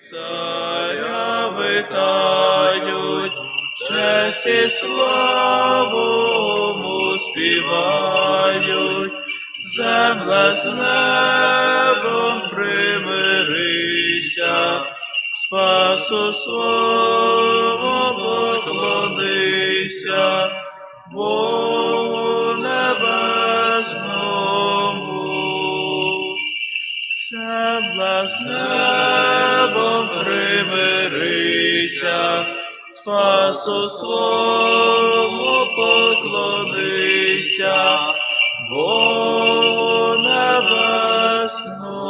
Царя витають, честь і славу співають, земле з небом примирися, спасу свого поклонися, Богу небесному. Земля з примирися, спасу свому поклонися, Богу небесному.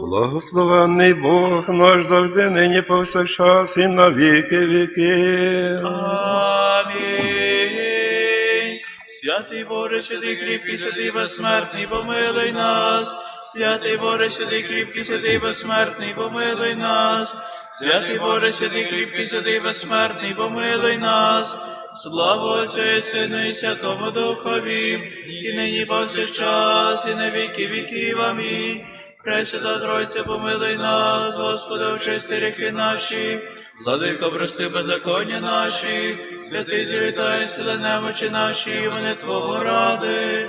Благословенний Бог наш завжди нині повсякчас і на віки віки. Амінь. Святий Боже, святий кріпкий, святий безсмертний, помилуй нас. Святий Боже, святий кріпкий, святий безсмертний, помилуй нас. Святий Боже, святий кріпкий, святий безсмертний, помилуй нас. Слава Отцю і Сину і Святому Духові, і нині повсякчас, і на віки віків. Амінь. Пресвята Тройця, помилуй нас, Господи, очисти ріхи наші, Владико, прости беззаконня наші, святий завітай сили немочі наші, вони Твого ради.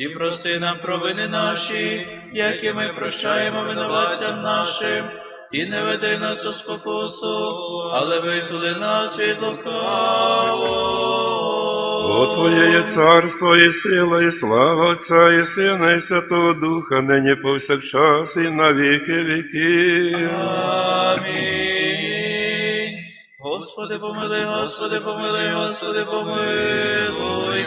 і прости нам провини наші, які ми прощаємо винуватцям нашим, і не веди нас у спокусу, але визволи нас від лукавого. О Твоє є царство, і сила, і слава Отця, і Сина, і Святого Духа, нині повсякчас, і на віки віки. Амінь. Господи, помилуй, Господи, помилуй, Господи, помилуй.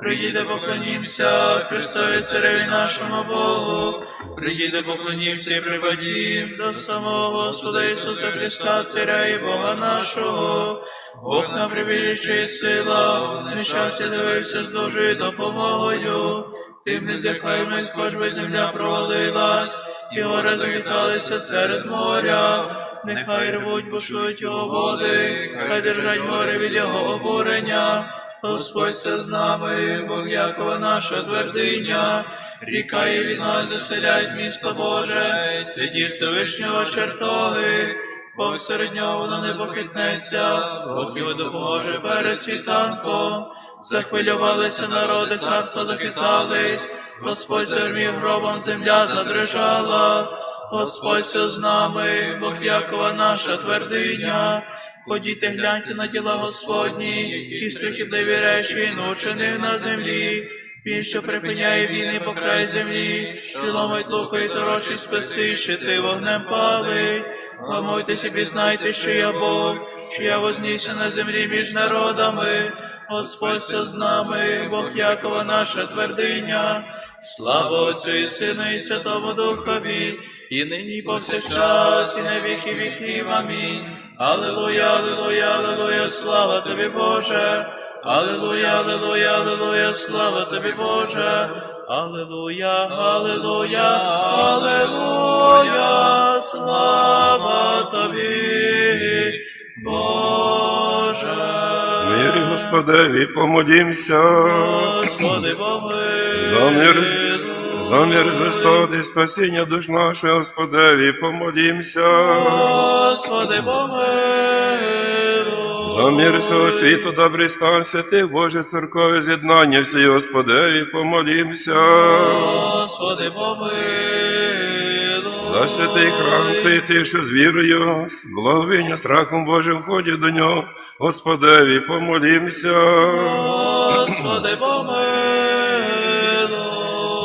Приїде, поклонімся Христові цареві нашому Богу. Приїде, поклонімся і припадім до самого Господа Ісуса Христа, Царя і Бога нашого. Бог нам прибіжище і сила, в нещастя дивився з Божою допомогою. Тим не здихаємось, хоч би земля провалилась, і гори завіталися серед моря. Нехай рвуть, бушують його води, хай держать гори від його обурення. Господь все з нами, Бог Якова наша твердиня, ріка і віна заселяють місто Боже, святі Всевишнього чертоги, Бог серед нього воно не похитнеться, Бог його допоможе перед світанком. Захвилювалися народи, царства захитались, Господь зармів гробом, земля задрижала. Господь все з нами, Бог Якова наша твердиня. Ходіть, гляньте на діла Господні, які страхітливі речі він учинив на землі. Він, що припиняє війни по край землі, що ломить луко і торочі списи, щити вогнем палить. Гамуйтесь і пізнайте, що я Бог, що я вознісся на землі між народами. Господь з нами, Бог Якова наша твердиня. Слава Отцю і Сину і Святому Духові, і нині і повсякчас, і на віки віків. Амінь. Аллилуйя, аллилуйя, аллилуйя, слава тобі, Боже. Аллилуйя, аллилуйя, аллилуйя, слава тобі, Боже. Аллилуйя, аллилуйя, аллилуйя, слава тобі, Боже. Мирі Господеві, помолімся. Господи, помилуй. За мир, за мир спасіння душ наших, Господеві, помолімся. Господи, помилуй. За мир всього світу, добрий стан, святих Боже, церкові з'єднання всі, Господеві, помолімся. Господи, помилуй. За святий храм, цей ти, що з вірою, з благовіння, страхом Божим входять до нього, Господеві, помолімся. Господи, помилуй.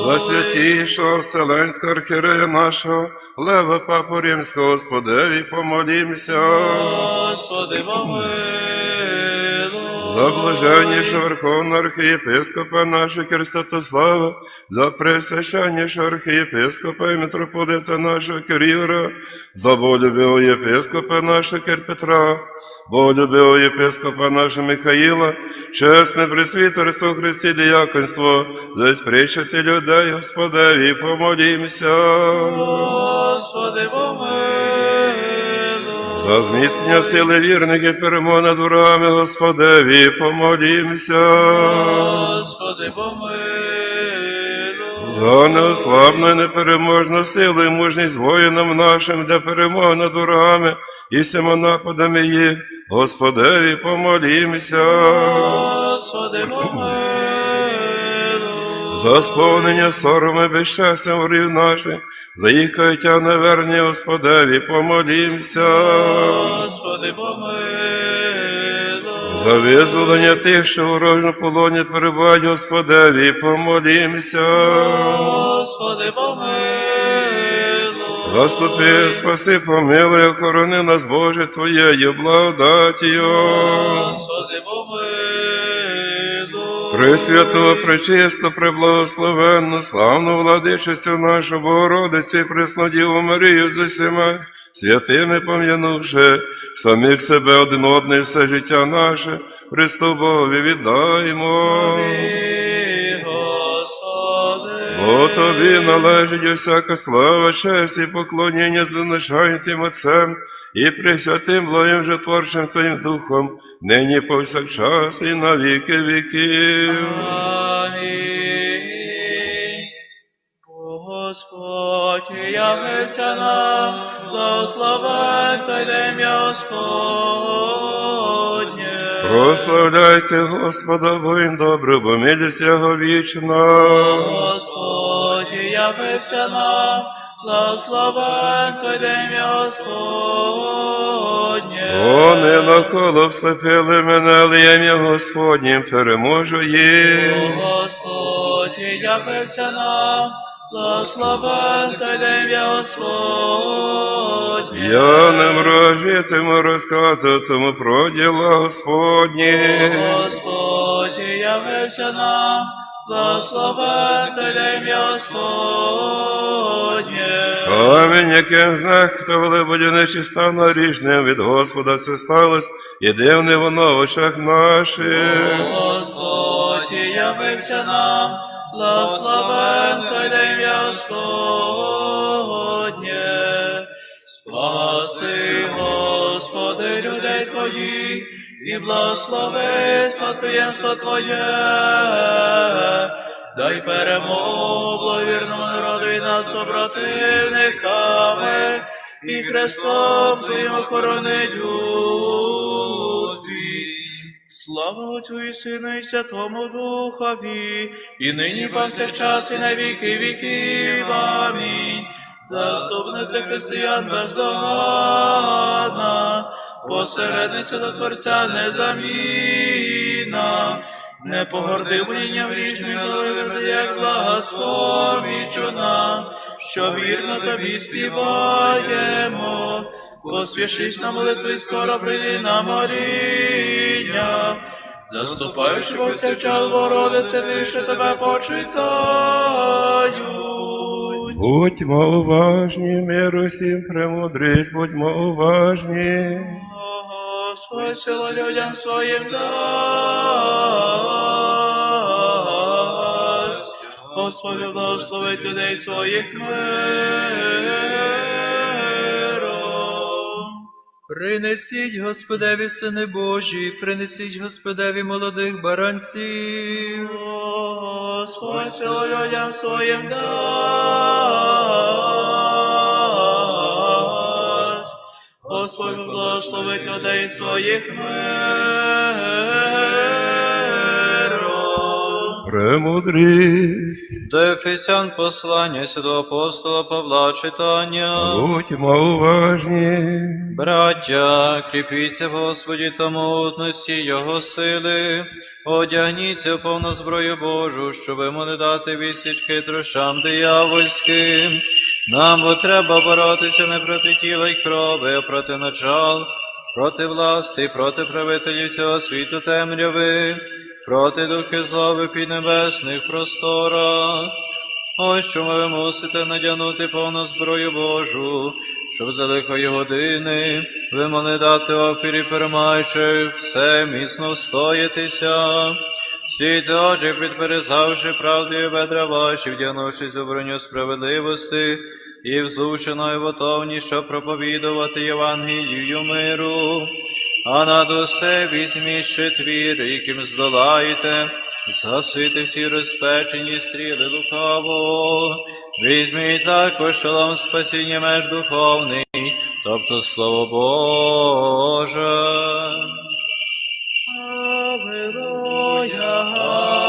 За святішого Вселенського архірея нашого, Лева Папу Римського, Господеві, помолімся. Господи, помилуй. За блаженнішого Верховного архієпископа нашого Кирстатослава, за пресвященнішого архієпископа і митрополита нашого Киріра, за болюбивого єпископа нашого Кир болюбивого єпископа нашого Михаїла, чесне пресвітерство Христі діяконство, за спричати людей, Господеві, помолімся. За зміцнення сили вірних і перемог над ворогами, Господеві, помолімся. Господи, помилуй. За неослабну і непереможну силу і мужність воїнам нашим, для перемоги над ворогами і всіма нападами їх, Господеві, помолімся. Господи, помилуй. За сповнення сорому і безщастя ворів наших, за їх каяття неверні, Господеві, помолімся. Господи, помилуй. За визволення тих, що в ворожому полоні перебувають, Господеві, помолімся. Господи, помилуй. Заступи, спаси, помилуй, охорони нас, Боже, Твоєю благодатію. Господи, помилуй. Пресвяту, пречисто, преблагословенну, славну владичицю нашу Богородицю і Преснодіву Марію з усіма святими пом'янувши самих себе один одне все життя наше, Христу Богові віддаємо. Бо тобі належить усяка слава, честь і поклоніння звиношають тим Отцем і присвятим благим житворчим Твоїм Духом, нині повсякчас і на віки віків. Амінь. Господь явився нам, благословен той день Господнє. Прославляйте Господа, бо він добре, бо милість Його вічна. Господь явився нам, благословен той день Господнє. Вони навколо вслепили мене, але я Господнім переможу їх. Господь явився нам, благословен той день Господнє. Я не мрожитиму розказуватиму про діла Господні. Господь явився нам, день Господнє. Камінь, яким знехтували буде нечиста наріжним від Господа це сталось, і дивне воно в очах наших. Господь явився нам, день Господнє. Спаси, Господи, людей Твоїх, і благослови спадкоємство Твоє. Дай перемогу благовірному народу і над супротивниками, і Христом Твоїм охорони люд. Слава Отцю і Сину і Святому Духові, і нині повсякчас і на віки віків. Амінь. Заступниця християн бездоганна, посередниця до Творця незамінна, не погорди волінням річним, веди, як благословічу нам, що вірно тобі співаємо. Поспішись на молитву і скоро прийди на моління. Заступаючи повсякчас, Богородице, ти, що тебе почитають. Будьмо уважні, миру всім премудрить, будьмо уважні. Господь сила людям своїм дасть. Господь благословить людей своїх миром. Принесіть Господеві сини Божі, принесіть Господеві молодих баранців. Господь сила людям своїм дасть. Господь благословить людей своїх миром. Премудрість, До Ефесян послання святого апостола Павла читання. будьмо уважні. Браття, кріпіться в Господі та могутності Його сили. Одягніться в повну зброю Божу, щоб не дати відсіч хитрощам диявольським. Нам бо треба боротися не проти тіла й крови, а проти начал, проти власти, проти правителів цього світу темряви, проти духи злови під небесних просторах. Ось що ви мусите надягнути повну зброю Божу, щоб за лихої години ви могли дати опірі перемаючи все міцно встоятися. Очі, підперезавши правдою бедра ваші, вдягнувшись у броню справедливості, і взувши готовні, щоб проповідувати Євангелію миру. А над усе візьміть щитвір, яким здолаєте, згасити всі розпечені стріли лукаво. Візьміть також шолом спасіння меж духовний, тобто Слово Боже. Аллилуйя, Аллилуйя,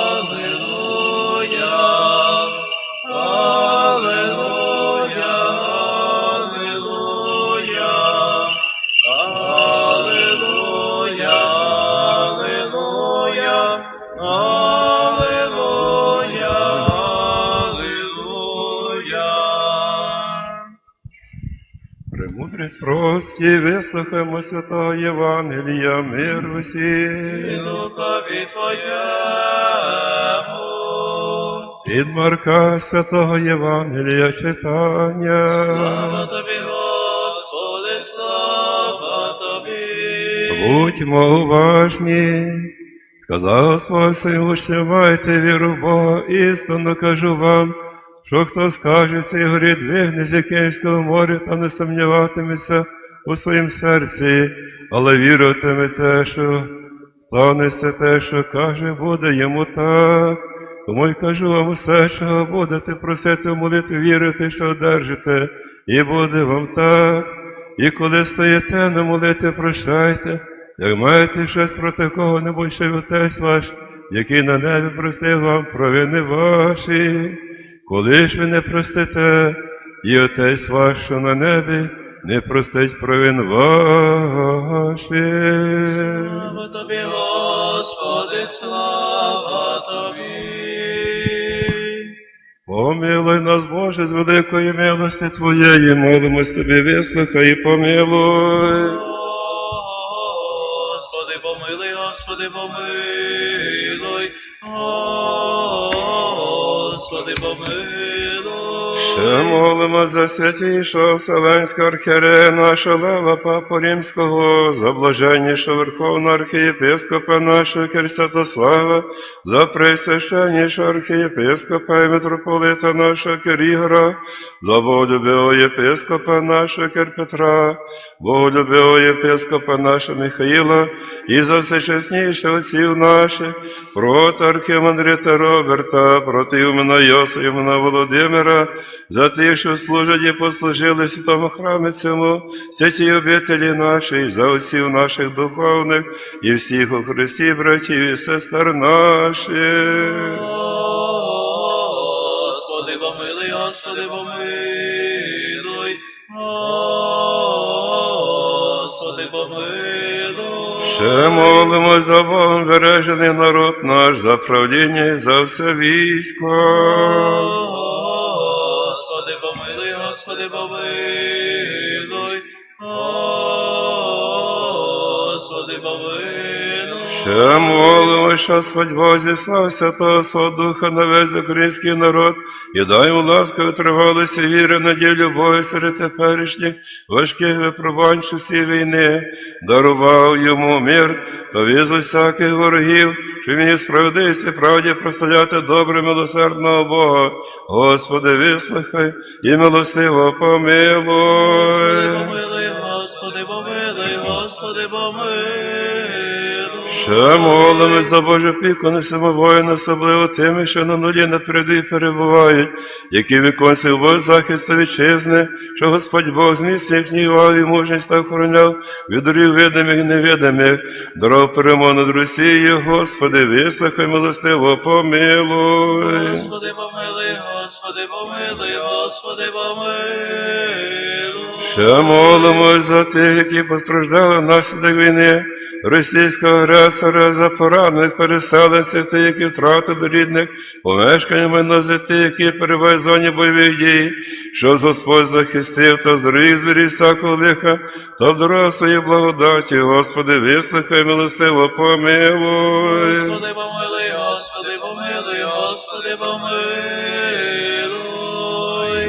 прості, вислухаємо святого Євангелія, мир І усім. духові Твоєму. Від Марка святого Євангелія читання. Слава тобі, Господи, слава тобі. Будьмо уважні. Сказав Господь своїм учням, майте віру в Бога, істинно кажу вам, що хто скаже цей горі двигне з Якинського моря та не сумніватиметься у своїм серці, але віритиме те, що станеться те, що каже, буде йому так. Тому й кажу вам усе, чого будете просити в молитві, вірити, що одержите, і буде вам так. І коли стоїте на молитві, прощайте, як маєте щось проти кого-небудь, що отець ваш, який на небі простив вам провини ваші. Коли ж ви не простите, і отець ваш, що на небі, не простить провин ваших. Слава тобі, Господи, слава тобі. Помилуй нас, Боже, з великої милости Твоєї, молимось Тобі, вислухай і помилуй. Господи, помилуй, Господи, помилуй. Господи, помилуй. Ще молимо за святішого Вселенського архієрея нашого Папу Римського, за блаженнішого Верховного архієпископа нашого Кирсятослава, за пресвященнішого архієпископа і митрополита нашого Кир Ігора, за боголюбивого єпископа нашого Кир Петра, боголюбивого єпископа нашого Михаїла, і за всечесніших отців наших, проти архімандрита Роберта, проти імена Йоса, імена Володимира, за тих, що служать і послужили святому храмі цьому, святі обителі наші, за отців наших духовних і всіх у Христі, братів і сестер наших. Господи, помилуй, Господи, помилуй. Господи, помилуй. Ще молимо за Богом бережений народ наш, за правління і за все військо. Господи, помилуй, Господи, Ще молимо, що Господь зіслав Святого Свого Духа на весь український народ, і дай йому ласку витривалися віри, надії, любові серед теперішніх важких випробувань часів війни, дарував йому мир та візу всяких ворогів, що він і правді прославляти добре милосердного Бога. Господи, вислухай і милостиво Господи, помилуй. помилуй, Господи, помилуй, Господи, помилуй. Ще молимо за Божу піку несемо воїн, особливо тими, що на нулі на передовій перебувають, які виконують обов'язок захисту вітчизни, що Господь Бог зміцнює їхній і мужність та охороняв від дорів видимих і невидимих, дорог перемог над Росією, Господи, вислухай милостиво, помилуй. Господи, помилуй, Господи, помилуй, Господи, помилуй. Ще молимось за тих, які постраждали внаслідок війни, російського агресора, за поранених переселенців, тих, які втратили рідних, помешкання майно за тих, які перебувають в зоні бойових дій, що Господь захистив та здоров'я зберіг всякого лиха, та в дорогу своєї благодаті, Господи, вислухай, милостиво помилуй. Господи, помилуй, Господи, помилуй, Господи, помилуй.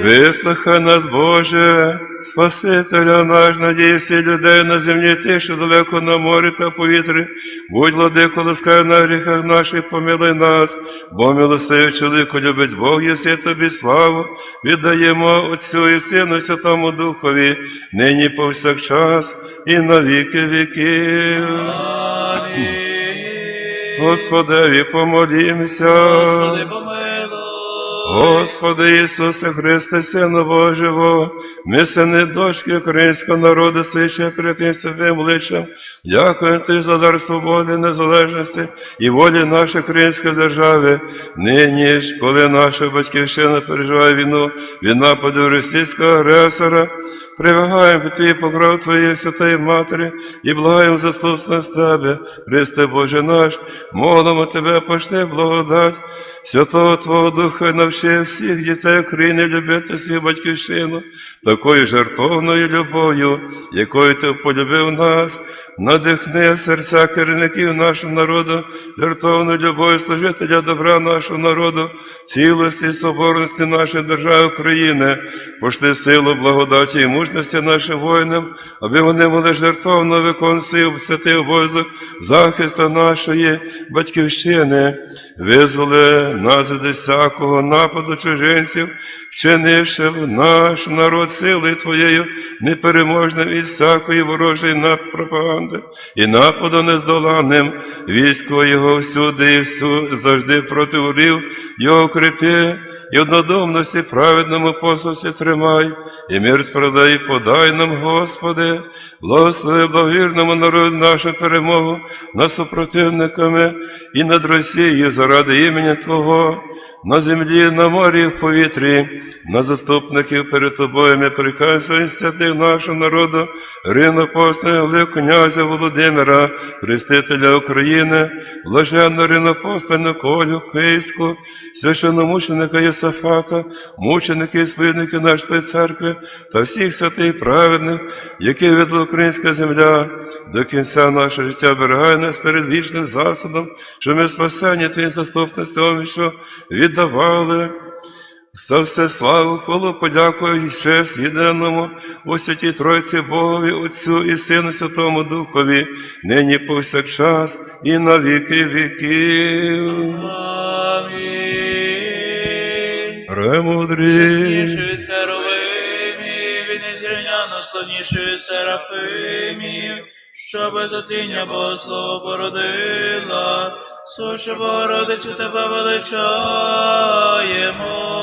Вислухай нас, Боже, Спасителя наш, надій всіх людей на землі, тих, що далеко на морі та повітрі. Будь владико, ласкай на гріхах наших, помилуй нас, бо милостивий чоловіку любить Бог, єси тобі славу, віддаємо Отцю і Сину, Святому Духові, нині повсякчас і на віки віків. Господеві помолімся. Господи, помилуй. Господи Ісусе Христе, Сину Божого, ми сини дочки українського народу, свідче перед Тим святим личем, дякуємо Тобі за дар свободи, незалежності і волі нашої української держави. Нині ж, коли наша батьківщина переживає війну від нападу російського агресора, Привагаємо під Твій покров Твоєї святої Матері і благаємо заступство з Тебе, Христе Боже наш, молимо Тебе, пошли благодать, Святого Твого Духа навчи всіх дітей України любити свою батьківщину, такою жертовною любов'ю, якою Ти полюбив нас, надихни серця керівників нашого народу, жертовною любов'ю служителя добра нашого народу, цілості і соборності нашої держави України, пошли силу, благодаті і мужності нашим воїнам, аби вони могли жертовно виконувати свій святий обов'язок захисту нашої батьківщини, визволи нас від всякого нападу чужинців, вчинивши в наш народ сили Твоєю непереможним від всякої ворожої пропаганди і нападу нездоланним, військо його всюди і всю завжди проти ворів, його крепи, і однодумності праведному послусі тримай, і мир справдай подай нам, Господи, благослови благовірному народу нашу перемогу над супротивниками і над Росією заради імені Твого. На землі, на морі, в повітрі, на заступників перед тобою ми прикаємо святих нашого народу, ринопостного Лев князя Володимира, Хрестителя України, блаженного ринопостольну Колю Київську, священномученика Єсафата, мучеників і сповідників нашої церкви та всіх святих праведних, які видала українська земля, до кінця нашого життя берегай нас перед вічним засудом, що ми спасені Твоїм заступництвом, що віддавали. За все славу, хвалу, подяку і честь єдиному у святій Тройці Богові, Отцю і Сину Святому Духові, нині повсякчас і на віки віків. Премудрі. Від херовимів, і незрівняно славніше від серафимів, що без отління Богослова породила, сушу Богородицю тебе величаємо.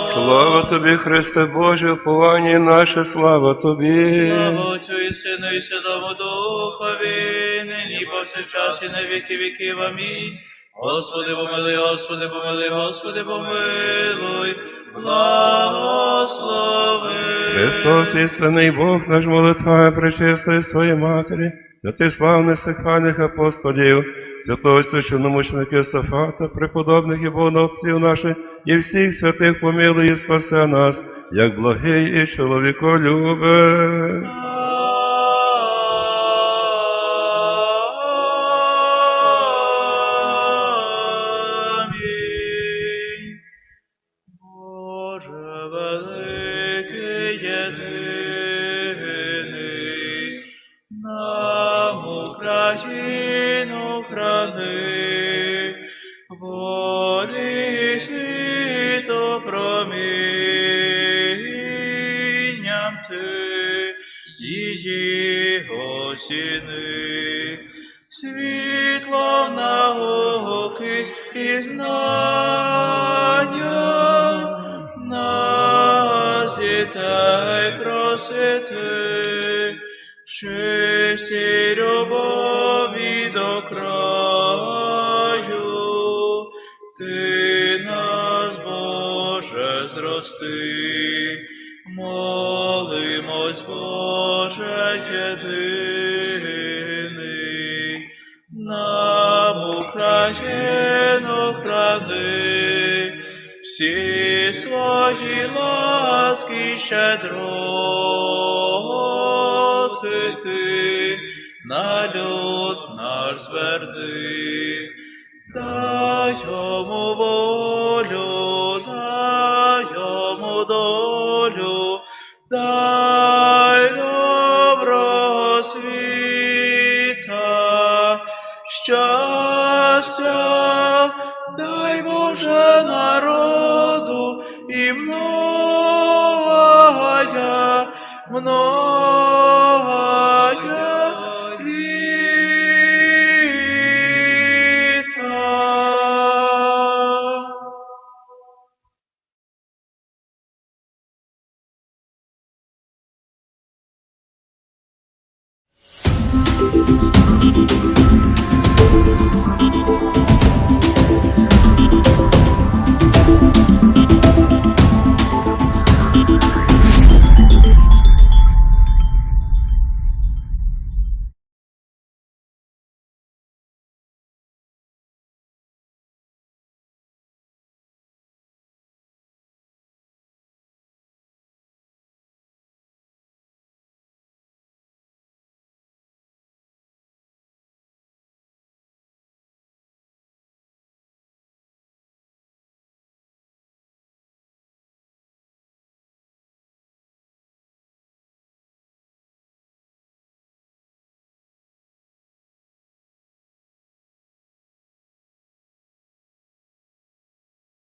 Слава тобі, Христе Боже, уповання наше, слава тобі. Слава Отцю і Сину і Святому Духові, нині повсякчас і на віки віків. Амінь. Господи, помилуй, Господи, помилуй, Господи, помилуй, благослови. Христос, істинний Бог наш молитвами причистої своєї матері, для ти славних сихальних апостолів, святого священномученика Сафата, преподобних і богоносців наших, і всіх святих помилуй і спасе нас, як благий і. Амінь. І знання нас дітей просити, чисті любові до краю, ти нас, Боже, зрости, Молимось, Боже єдиний, щедроти ти на люд наш зверни. Дай йому